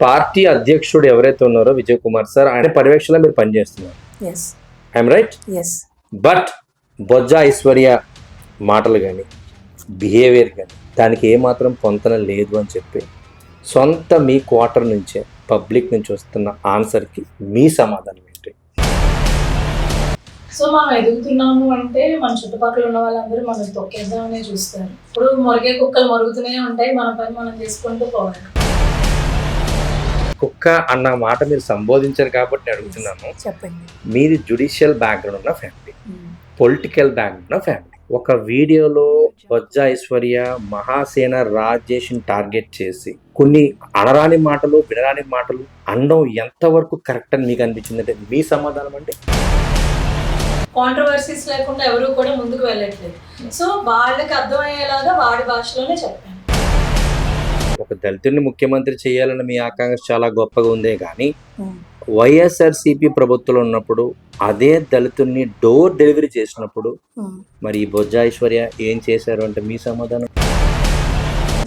Party అధ్యక్షుడు ఎవరైతే ఉన్నారో విజయ్ కుమార్ సార్ ఆయన పర్యవేక్షణలో మీరు పనిచేస్తున్నారు. Yes I'm right yes but Bojja Aishwarya మాటలు కానీ బిహేవియర్ కానీ దానికి ఏమాత్రం పొంతన లేదు అని చెప్పి సొంత మీ క్వార్టర్ నుంచే పబ్లిక్ నుంచి వస్తున్న ఆన్సర్కి మీ సమాధానం ఏంటి? సో మనం ఎదుగుతున్నాము అంటే మన చుట్టుపక్కల ఉన్న వాళ్ళందరూ మనం తొక్కేద్దామనే చూస్తారు. ఇప్పుడు మొరిగే కుక్కలు మొరుగుతూనే ఉంటాయి మన పని మనం చేసుకుంటూ పోవాలి. కుక్క అన్న మాట మీరు సంబోధించారు కాబట్టి నేను అడుగుతున్నాను. చెప్పండి. మీది జుడిషియల్ బ్యాక్గ్రౌండ్ ఉన్న ఫ్యామిలీ పొలిటికల్ బ్యాక్గ్రౌండ్ ఉన్న ఫ్యామిలీ ఒక వీడియోలో బొజ్జ ఐశ్వర్య మహాసేన రాజేష్ని టార్గెట్ చేసి కొన్ని అనరాని మాటలు వినరాని మాటలు అనడం ఎంతవరకు కరెక్ట్ అని మీకు అనిపించింది? అంటే మీ సమాధానం అంటే కాంట్రవర్సీస్ లేకుండా ఎవరు కూడా ముందుకు వెళ్ళట్లేదు. సో వాళ్ళకి అర్థమయ్యేలాగా వాడి భాషలోనే చెప్పాను. దళితుడిని ముఖ్యమంత్రి చేయాలని మీ ఆకాంక్ష చాలా గొప్పగా ఉందే కానీ. వైఎస్ఆర్సీపీ ప్రభుత్వంలో ఉన్నప్పుడు అదే దళితుడిని డోర్ డెలివరీ చేసినప్పుడు. మరి ఈ బొజ్జ ఐశ్వర్య ఏం చేశారు అంటే మీ సమాధానం?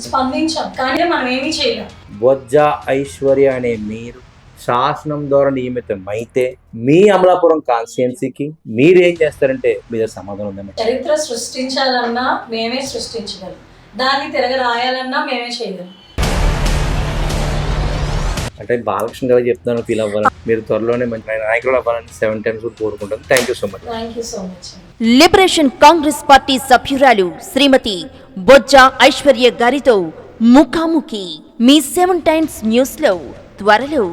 స్పందించాం కానీ మనం ఏమీ చేయలేం. బొజ్జ ఐశ్వర్య అనే మీరు శాసనం ద్వారా నియమితం అయితే మీ అమలాపురం కాన్స్టిట్యున్సీకి మీరు ఏం చేస్తారంటే మీ దగ్గర సమాధానం ఉందన్నమాట. చరిత్ర సృష్టించాలన్నా మేమే సృష్టించగలం. దాన్ని తిరగ రాయాలన్నా మేమే చేయగలం. అంటే బాలకృష్ణ గారు చెప్తున్నాను ఫీల్ అవ్వాలి మీరు త్వరలోనే మంచి నాయకులు అవ్వాలని సెవెన్ టైమ్స్ కోరుకుంటాను thank you so much Liberation Congress Party సభ్యురాలు శ్రీమతి బొజ్జ ఐశ్వర్య గారితో ముఖాముఖి మీ సెవెన్ టైమ్స్ న్యూస్లో త్వరలో